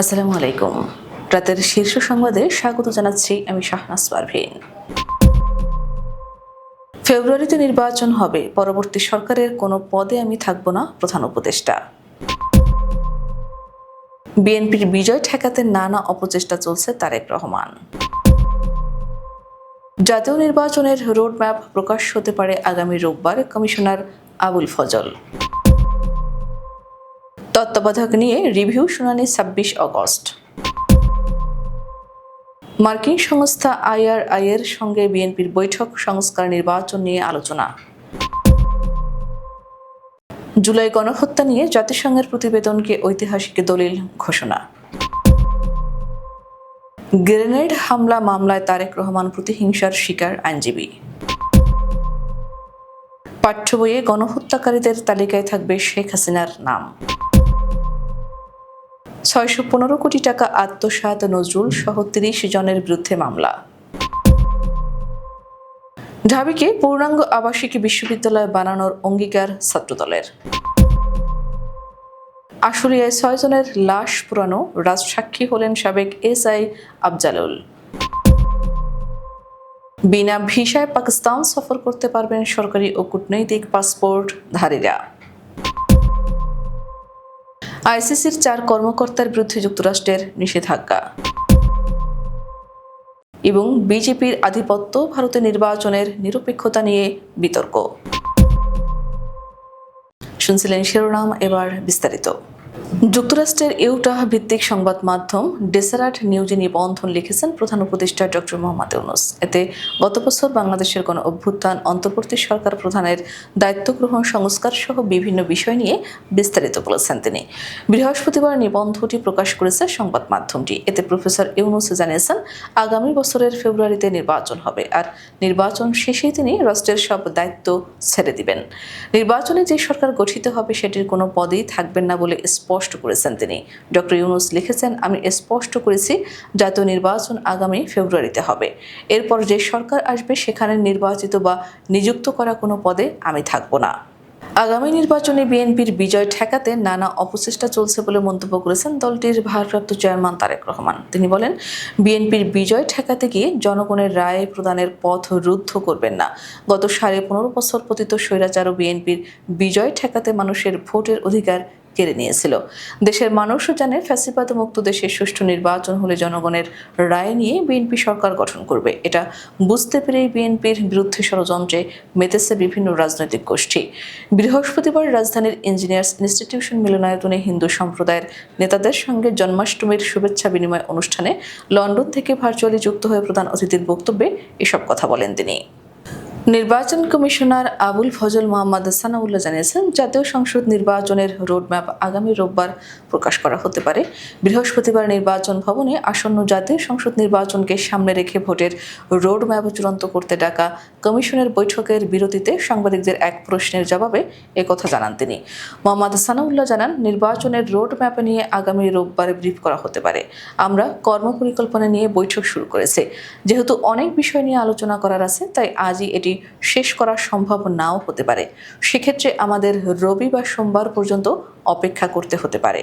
আসসালামু আলাইকুম। রাতের শীর্ষ সংবাদে স্বাগত জানাচ্ছি আমি শাহনাজ পারভিন। ফেব্রুয়ারিতে নির্বাচন হবে, পরবর্তী সরকারের কোনো পদে আমি থাকব না, প্রধান উপদেষ্টা। বিএনপির বিজয় ঠেকাতে নানা অপচেষ্টা চলছে তারেক রহমান। জাতীয় নির্বাচনের রোডম্যাপ প্রকাশ হতে পারে আগামী রোববার, কমিশনার আবুল ফজল। তত্ত্বাবধায়ক নিয়ে রিভিউ শুনানি ছাব্বিশ অগস্ট। মার্কিন সংস্থা আইআরআই এর সঙ্গে বিএনপির বৈঠক, সংস্কার, নির্বাচন নিয়ে আলোচনা। জুলাই গণহত্যা নিয়ে জাতিসংঘের প্রতিবেদনকে ঐতিহাসিক দলিল ঘোষণা। গ্রেনেড হামলা মামলায় তারেক রহমান প্রতিহিংসার শিকার আইনজীবী। পাঠ্য বইয়ে গণহত্যাকারীদের তালিকায় থাকবে শেখ হাসিনার নাম। ছয়শো পনেরো কোটি টাকা আত্মসাৎ নজরুল সহ তিরিশ জনের বিরুদ্ধে মামলা। ঢাবিকে পূর্ণাঙ্গ আবাসিক বিশ্ববিদ্যালয় বানানোর অঙ্গীকার ছাত্রদলের। আশুলিয়ায় ছয় জনের লাশ পুরানো রাজসাক্ষী হলেন সাবেক এসআই আফজালুল। বিনা ভিসায় পাকিস্তান সফর করতে পারবেন সরকারি ও কূটনৈতিক পাসপোর্ট ধারীরা। আইসিসির চার কর্মকর্তার বিরুদ্ধে যুক্তরাষ্ট্রের নিষেধাজ্ঞা। এবং বিজেপির আধিপত্য ভারতের নির্বাচনের নিরপেক্ষতা নিয়ে বিতর্ক। শুনছিলেন শিরোনাম, এবার বিস্তারিত। যুক্তরাষ্ট্রের ইউটাহ ভিত্তিক সংবাদ মাধ্যম ডেসারাট নিউজে নিবন্ধন লিখেছেন প্রধান উপদেষ্টা ডক্টর মোহাম্মদ ইউনুস। এতে গত বছর বাংলাদেশের গণ অভ্যুত্থান, অন্তর্বর্তী সরকার প্রধানের দায়িত্ব গ্রহণ, সংস্কার সহ বিভিন্ন বিষয় নিয়ে বিস্তারিত বলেছেন তিনি। বৃহস্পতিবার নিবন্ধটি প্রকাশ করেছে সংবাদ মাধ্যমটি। এতে প্রফেসর ইউনুস জানিয়েছেন, আগামী বছরের ফেব্রুয়ারিতে নির্বাচন হবে আর নির্বাচন শেষেই তিনি রাষ্ট্রের সব দায়িত্ব ছেড়ে দিবেন। নির্বাচনে যে সরকার গঠিত হবে সেটির কোনো পদেই থাকবেন না বলে স্পষ্ট করেছেন তিনি। ডক্টর ইউনুস লিখেছেন, আমি স্পষ্ট করেছি, জাতীয় নির্বাচন আগামী ফেব্রুয়ারিতে হবে। এরপর যে সরকার আসবে, সেখানে নির্বাচিত বা নিযুক্ত করা কোনো পদে আমি থাকব না। আগামী নির্বাচনে বিএনপির বিজয় ঠেকাতে নানা অপচেষ্টা চলছে বলে মন্তব্য করেছেন দলটির ভারপ্রাপ্ত চেয়ারম্যান তারেক রহমান। তিনি বলেন, বিএনপির বিজয় ঠেকাতে গিয়ে জনগণের রায় প্রদানের পথ রুদ্ধ করবেন না। গত সাড়ে পনেরো বছর পতিত স্বৈরাচার ও বিএনপির বিজয় ঠেকাতে মানুষের ভোটের অধিকার কেড়ে নিয়েছিল। দেশের মানুষও জানে ফ্যাসিবাদ মুক্ত দেশের সুষ্ঠু নির্বাচন হলে জনগণের রায় নিয়ে বিএনপি সরকার গঠন করবে। এটা বুঝতে পেরেই বিএনপির বিরুদ্ধে ষড়যন্ত্রে মেতেছে বিভিন্ন রাজনৈতিক গোষ্ঠী। বৃহস্পতিবার রাজধানীর ইঞ্জিনিয়ার্স ইনস্টিটিউশন মিলনায়তনে হিন্দু সম্প্রদায়ের নেতাদের সঙ্গে জন্মাষ্টমীর শুভেচ্ছা বিনিময় অনুষ্ঠানে লন্ডন থেকে ভার্চুয়ালি যুক্ত হয়ে প্রধান অতিথির বক্তব্যে এসব কথা বলেন তিনি। নির্বাচন কমিশনার আবুল ফজল মোহাম্মদ সানাউল্লাহ জানিয়েছেন, জাতীয় সংসদ নির্বাচনের রোডম্যাপ আগামী রোববার প্রকাশ করা হতে পারে। বৃহস্পতিবার নির্বাচন ভবনে আসন্ন জাতীয় সংসদ নির্বাচনকে সামনে রেখে ভোটের রোডম্যাপ চূড়ান্ত করতে ডাকা কমিশনের বৈঠকের বিরতিতে সাংবাদিকদের এক প্রশ্নের জবাবে একথা জানান তিনি। মোহাম্মদ সানাউল্লাহ জানান, নির্বাচনের রোডম্যাপ নিয়ে আগামী রোববার ব্রিফ করা হতে পারে। আমরা কর্মপরিকল্পনা নিয়ে বৈঠক শুরু করেছি। যেহেতু অনেক বিষয় নিয়ে আলোচনা করার আছে, তাই আজই এটি শেষ করা সম্ভব নাও হতে পারে। সেক্ষেত্রে আমাদের রবি বা সোমবার পর্যন্ত অপেক্ষা করতে হতে পারে।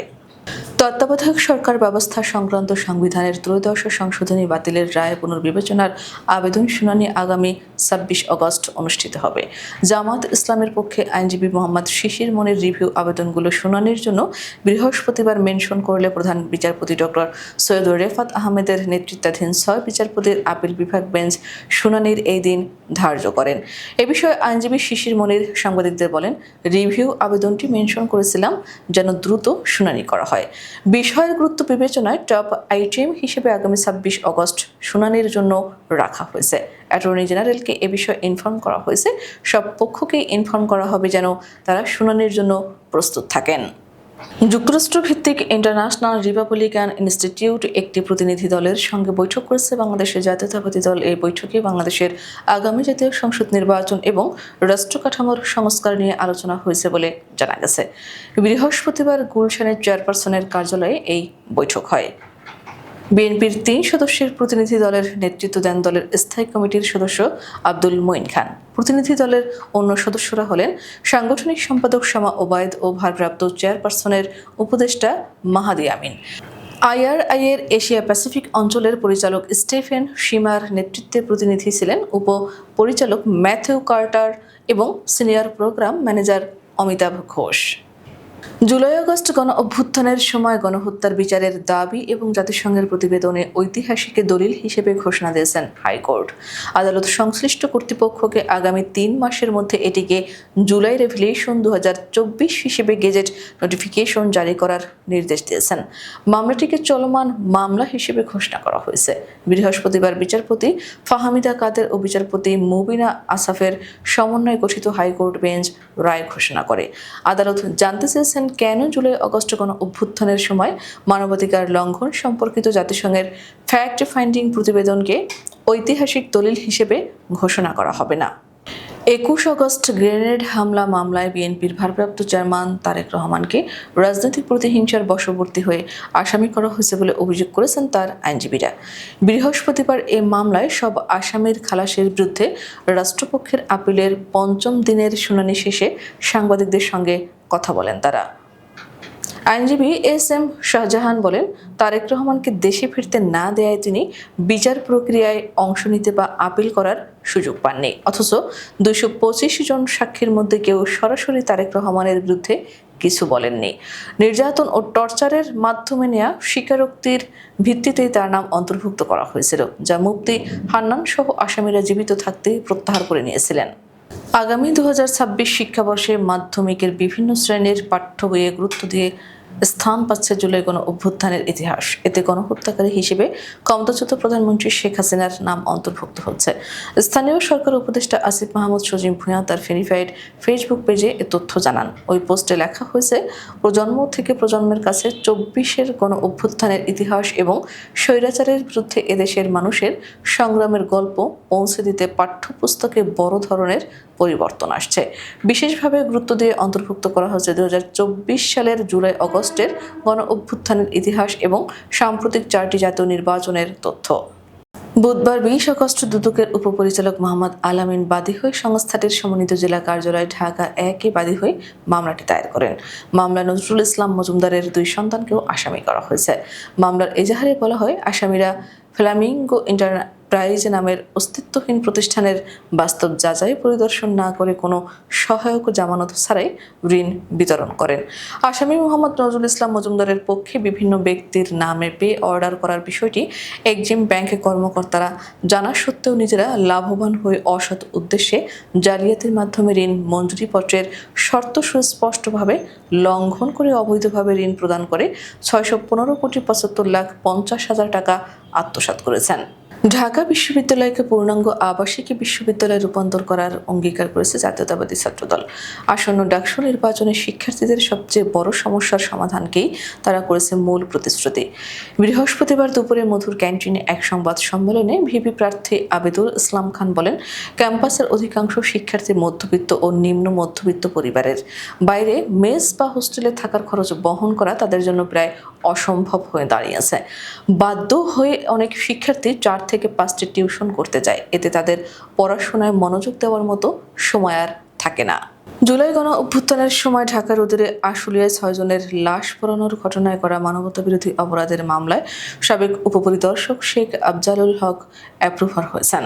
তত্ত্বাবধায়ক সরকার ব্যবস্থা সংক্রান্ত সংবিধানের ত্রয়োদশ সংশোধনী বাতিলের রায় পুনর্বিবেচনার আবেদন শুনানি আগামী ছাব্বিশ অগস্ট অনুষ্ঠিত হবে। জামাত ইসলামের পক্ষে আইনজীবী মোহাম্মদ শিশির মনের রিভিউ আবেদনগুলো শুনানির জন্য বৃহস্পতিবার মেনশন করলে প্রধান বিচারপতি ডক্টর সৈয়দ রেফাত আহমেদের নেতৃত্বাধীন ছয় বিচারপতির আপিল বিভাগ বেঞ্চ শুনানির এই দিন ধার্য করেন। এ বিষয়ে আইনজীবী শিশির মনির সাংবাদিকদের বলেন, রিভিউ আবেদনটি মেনশন করেছিলাম যেন দ্রুত শুনানি করা হয়। বিষয়ের গুরুত্ব বিবেচনায় টপ আইটিএম হিসেবে আগামী ছাব্বিশ অগস্ট শুনানির জন্য রাখা হয়েছে। অ্যাটর্নি জেনারেলকে এ বিষয়ে ইনফর্ম করা হয়েছে। সব পক্ষকেই ইনফর্ম করা হবে যেন তারা শুনানির জন্য প্রস্তুত থাকেন। যুক্তরাষ্ট্র ভিত্তিক ইন্টারন্যাশনাল রিপাবলিকান ইনস্টিটিউট একটি প্রতিনিধি দলের সঙ্গে বৈঠক করেছে বাংলাদেশের জাতীয়তাবাদী দল। এই বৈঠকে বাংলাদেশের আগামী জাতীয় সংসদ নির্বাচন এবং রাষ্ট্র কাঠামোর সংস্কার নিয়ে আলোচনা হয়েছে বলে জানা গেছে। বৃহস্পতিবার গুলশানের চেয়ারপারসনের কার্যালয়ে এই বৈঠক হয়। বিএনপির তিন সদস্যের প্রতিনিধি দলের নেতৃত্ব দেন দলের স্থায়ী কমিটির সদস্য আব্দুল মঈন খান। প্রতিনিধি দলের অন্য সদস্যরা হলেন সাংগঠনিক সম্পাদক শামা ওবায়দ ও ভারপ্রাপ্ত চেয়ারপারসনের উপদেষ্টা মাহাদি আমিন। আইআরআইয়ের এশিয়া প্যাসিফিক অঞ্চলের পরিচালক স্টেফেন সীমার নেতৃত্বে প্রতিনিধি ছিলেন উপ পরিচালক ম্যাথিউ কার্টার এবং senior program manager Amitabh Ghosh. July August গণ অভ্যুত্থানের সময় গণহত্যার বিচারের দাবি এবং জাতিসংঘের প্রতিবেদনে ঐতিহাসিক দলিল হিসেবে ঘোষণা দিয়েছেন হাইকোর্ট। আদালত সংশ্লিষ্ট কর্তৃপক্ষকে আগামী তিন মাসের মধ্যে এটিকে জুলাই রেভলিউশন দু হিসেবে গেজেট নোটিফিকেশন জারি করার নির্দেশ দিয়েছেন। মামলাটিকে চলমান মামলা হিসেবে ঘোষণা করা হয়েছে। বৃহস্পতিবার বিচারপতি ফাহামিদা কাদের ও বিচারপতি মুবিনা আসাফের সমন্বয়ে গঠিত হাইকোর্ট বেঞ্চ রায় ঘোষণা করে। আদালত জানতে চেয়েছেন কেন জুলাই অগস্ট গণ অভ্যুত্থানের সময় মানবাধিকার লঙ্ঘন সম্পর্কিত জাতিসংঘের ফ্যাক্ট ফাইন্ডিং প্রতিবেদনকে ঐতিহাসিক দলিল হিসেবে ঘোষণা করা হবে না? একুশ আগস্ট গ্রেনেড হামলা মামলায় বিএনপির ভারপ্রাপ্ত চেয়ারম্যান তারেক রহমানকে রাজনৈতিক প্রতিহিংসার বশবর্তী হয়ে আসামি করা হয়েছে বলে অভিযোগ করেছেন তার আইনজীবীরা। বৃহস্পতিবার এ মামলায় সব আসামির খালাসের বিরুদ্ধে রাষ্ট্রপক্ষের আপিলের পঞ্চম দিনের শুনানি শেষে সাংবাদিকদের সঙ্গে কথা বলেন তারা। আইনজীবী এস এম শাহজাহান বলেন, তারেক রহমানকে দেশে ফিরতে না দেয়ায় তিনি বিচার প্রক্রিয়ায় অংশ নিতে বা আপিল করার সুযোগ পাননি। অথচ দুইশো পঁচিশ জন সাক্ষীর মধ্যে কেউ সরাসরি তারেক রহমানের বিরুদ্ধে কিছু বলেননি। নির্যাতন ও টর্চারের মাধ্যমে নেওয়া স্বীকারোক্তির ভিত্তিতেই তার নাম অন্তর্ভুক্ত করা হয়েছিল, যা মুক্তি হান্নান সহ আসামিরা জীবিত থাকতেই প্রত্যাহার করে নিয়েছিলেন। আগামী দু হাজার ছাব্বিশ শিক্ষাবর্ষে মাধ্যমিকের বিভিন্ন শ্রেণির পাঠ্য বইয়ে গুরুত্ব দিয়ে স্থান পাচ্ছে জুলাই গণ অভ্যুত্থানের ইতিহাস। এতে গণহত্যাকারী হিসেবে ক্ষমতাচ্যুত প্রধানমন্ত্রী শেখ হাসিনার নাম অন্তর্ভুক্ত হচ্ছে। স্থানীয় সরকার উপদেষ্টা আসিফ মাহমুদ সজিম ভূঁইয়া তার ভেরিফাইড ফেসবুক পেজে এ তথ্য জানান। ওই পোস্টে লেখা হয়েছে, প্রজন্ম থেকে প্রজন্মের কাছে চব্বিশের গণ অভ্যুত্থানের ইতিহাস এবং স্বৈরাচারের বিরুদ্ধে এদেশের মানুষের সংগ্রামের গল্প পৌঁছে দিতে পাঠ্যপুস্তকে বড় ধরনের পরিবর্তন আসছে। বিশেষভাবে গুরুত্ব দিয়ে অন্তর্ভুক্ত করা হয়েছে দুহাজার চব্বিশ সালের জুলাই অগস্টের গণ অভ্যুত্থানের ইতিহাস এবং সাম্প্রতিক চারটি জাতীয় নির্বাচনের তথ্য। বুধবার বিশ আগস্ট দুদকের উপপরিচালক মোহাম্মদ আলামিন বাদী হয়ে সংস্থাটির সমন্বিত জেলা কার্যালয় ঢাকা একে বাদী হয়ে মামলাটি দায়ের করেন। মামলা নজরুল ইসলাম মজুমদারের দুই সন্তানকেও আসামি করা হয়েছে। মামলার এজাহারে বলা হয়, আসামিরা ফ্ল্যামিঙ্গো ইন্টারপ্রাইজ নামের অস্তিত্বহীন প্রতিষ্ঠানের বাস্তব যাচাই পরিদর্শন না করে কোনো সহায়ক জামানত ছাড়াই ঋণ বিতরণ করেন। আসামি মোহাম্মদ নজরুল ইসলাম মজুমদারের পক্ষে বিভিন্ন ব্যক্তির নামে পে অর্ডার করার বিষয়টি একজিম ব্যাংকে কর্মকর্তারা জানা সত্ত্বেও নিজেরা লাভবান হয়ে অসৎ উদ্দেশ্যে জালিয়াতির মাধ্যমে ঋণ মঞ্জুরিপত্রের শর্ত সুস্পষ্টভাবে লঙ্ঘন করে অবৈধভাবে ঋণ প্রদান করে ছয়শো পনেরো কোটি পঁচাত্তর লাখ পঞ্চাশ হাজার টাকা আত্মসাৎ করেছেন। ঢাকা বিশ্ববিদ্যালয়কে পূর্ণাঙ্গ আবাসিক বিশ্ববিদ্যালয়ে রূপান্তর করার অঙ্গীকার করেছে জাতীয়তাবাদী ছাত্রদল। আসন্ন ডাকসু নির্বাচনে শিক্ষার্থীদের সবচেয়ে বড় সমস্যার সমাধানকেই তারা করেছে মূল প্রতিশ্রুতি। বৃহস্পতিবার দুপুরে মধুর ক্যান্টিনে এক সংবাদ সম্মেলনে ভিপি প্রার্থী আবেদুল ইসলাম খান বলেন, ক্যাম্পাসের অধিকাংশ শিক্ষার্থী মধ্যবিত্ত ও নিম্ন মধ্যবিত্ত পরিবারের। বাইরে মেস বা হোস্টেলে থাকার খরচ বহন করা তাদের জন্য প্রায় অসম্ভব হয়ে দাঁড়িয়েছে। বাধ্য হয়ে অনেক শিক্ষার্থী চার থেকে পাঁচটি টিউশন করতে যায় এতে তাদের পড়াশোনায় মনোযোগ দেওয়ার মতো সময় আর থাকে না। জুলাই গণ অভ্যুত্থানের সময় ঢাকার অদূরে আশুলিয়ায় ছয়জনের লাশ পোড়ানোর ঘটনায় করা মানবতাবিরোধী অপরাধের মামলায় সাবেক উপপরিদর্শক শেখ আফজালুল হক অ্যাপ্রুভার হয়েছেন।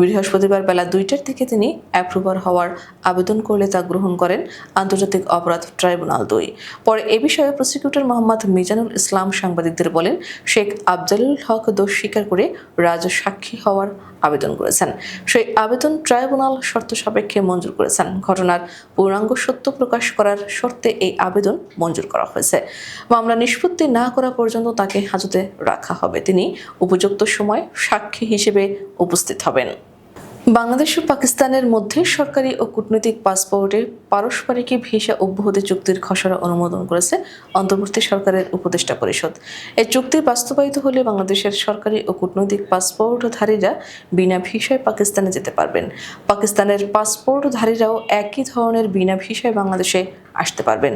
বৃহস্পতিবার বেলা দুইটার থেকে তিনি অ্যাপ্রুভার হওয়ার আবেদন করলে তা গ্রহণ করেন আন্তর্জাতিক অপরাধ ট্রাইব্যুনাল দুই। পরে এ বিষয়ে প্রসিকিউটর মোহাম্মদ মিজানুল ইসলাম সাংবাদিকদের বলেন, শেখ আফজালুল হক দোষ স্বীকার করে রাজ সাক্ষী হওয়ার আবেদন করেছেন। সেই আবেদন ট্রাইব্যুনাল শর্ত সাপেক্ষে মঞ্জুর করেছেন। ঘটনার পূর্ণাঙ্গ সত্য প্রকাশ করার শর্তে এই আবেদন মঞ্জুর করা হয়েছে। মামলা নিষ্পত্তি না করা পর্যন্ত তাকে হাজতে রাখা হবে। তিনি উপযুক্ত সময় সাক্ষী হিসেবে উপস্থিত হবেন। বাংলাদেশ ও পাকিস্তানের মধ্যে সরকারি ও কূটনৈতিক পাসপোর্টে পারস্পরিক ভিসা অব্যাহতি চুক্তির খসড়া অনুমোদন করেছে অন্তর্বর্তী সরকারের উপদেষ্টা পরিষদ। এই চুক্তি বাস্তবায়িত হলে বাংলাদেশের সরকারি ও কূটনৈতিক পাসপোর্টধারীরা বিনা ভিসায় পাকিস্তানে যেতে পারবেন। পাকিস্তানের পাসপোর্টধারীরাও একই ধরনের বিনা ভিসায় বাংলাদেশে আসতে পারবেন।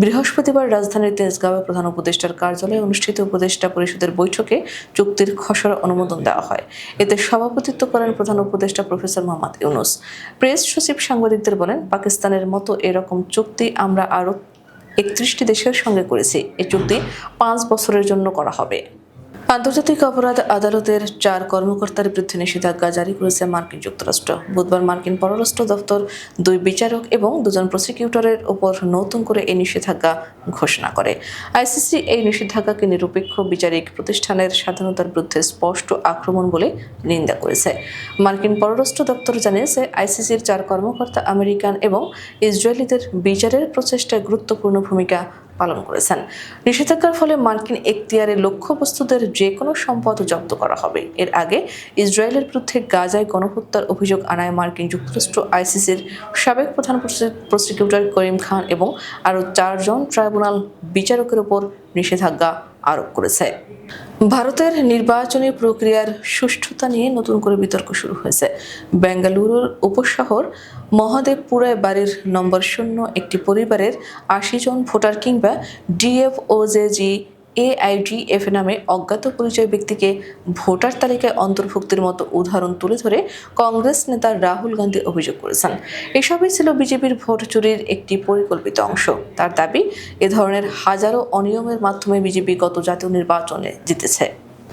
বৃহস্পতিবার রাজধানীর তেজগাঁওয়ে প্রধান উপদেষ্টার কার্যালয়ে অনুষ্ঠিত উপদেষ্টা পরিষদের বৈঠকে চুক্তির খসড়া অনুমোদন দেওয়া হয়। এতে সভাপতিত্ব করেন প্রধান উপদেষ্টা প্রফেসর মোহাম্মদ ইউনুস। প্রেস সচিব সাংবাদিকদের বলেন, পাকিস্তানের মতো এরকম চুক্তি আমরা আরও একত্রিশটি দেশের সঙ্গে করেছি। এই চুক্তি পাঁচ বছরের জন্য করা হবে। আন্তর্জাতিক অপরাধ আদালতের চার কর্মকর্তার বিরুদ্ধে নিষেধাজ্ঞা জারি করেছে মার্কিন যুক্তরাষ্ট্র। বুধবার মার্কিন পররাষ্ট্র দপ্তর দুই বিচারক এবং দুজন প্রসিকিউটরের ওপর নতুন করে এই নিষেধাজ্ঞা ঘোষণা করে। আইসিসি এই নিষেধাজ্ঞাকে নিরপেক্ষ বিচারিক প্রতিষ্ঠানের স্বাধীনতার বিরুদ্ধে স্পষ্ট আক্রমণ বলে নিন্দা করেছে। মার্কিন পররাষ্ট্র দপ্তর জানিয়েছে, আইসিসির চার কর্মকর্তা আমেরিকান এবং ইসরায়েলিদের বিচারের প্রচেষ্টায় গুরুত্বপূর্ণ ভূমিকা পালন করেছেন। নিষেধাজ্ঞার ফলে মার্কিন এখতিয়ারের লক্ষ্যবস্তুদের যে কোনো সম্পদ জব্দ করা হবে। এর আগে ইসরায়েলের বিরুদ্ধে গাজায় গণহত্যার অভিযোগ আনায় মার্কিন যুক্তরাষ্ট্র, আইসিসির সাবেক প্রধান প্রসিকিউটর করিম খান এবং আরও চারজন ট্রাইব্যুনাল বিচারকের ওপর নিষেধাজ্ঞা আরোপ করেছে। ভারতের নির্বাচনী প্রক্রিয়ার সুষ্ঠুতা নিয়ে নতুন করে বিতর্ক শুরু হয়েছে। বেঙ্গালুরুর উপশহর মহাদেবপুরায় বাড়ির নম্বর শূন্য একটি পরিবারের আশি জন ভোটার কিংবা ডিএফওজেজি এআইডিএফ নামে অজ্ঞাত পরিচয় ব্যক্তিকে ভোটার তালিকায় অন্তর্ভুক্তির মতো উদাহরণ তুলে ধরে কংগ্রেস নেতা রাহুল গান্ধী অভিযোগ করেছেন। এসবই ছিল বিজেপির ভোট চুরির একটি পরিকল্পিত অংশ। তার দাবি, এ ধরনের হাজারো অনিয়মের মাধ্যমে বিজেপি গত জাতীয় নির্বাচনে জিতেছে।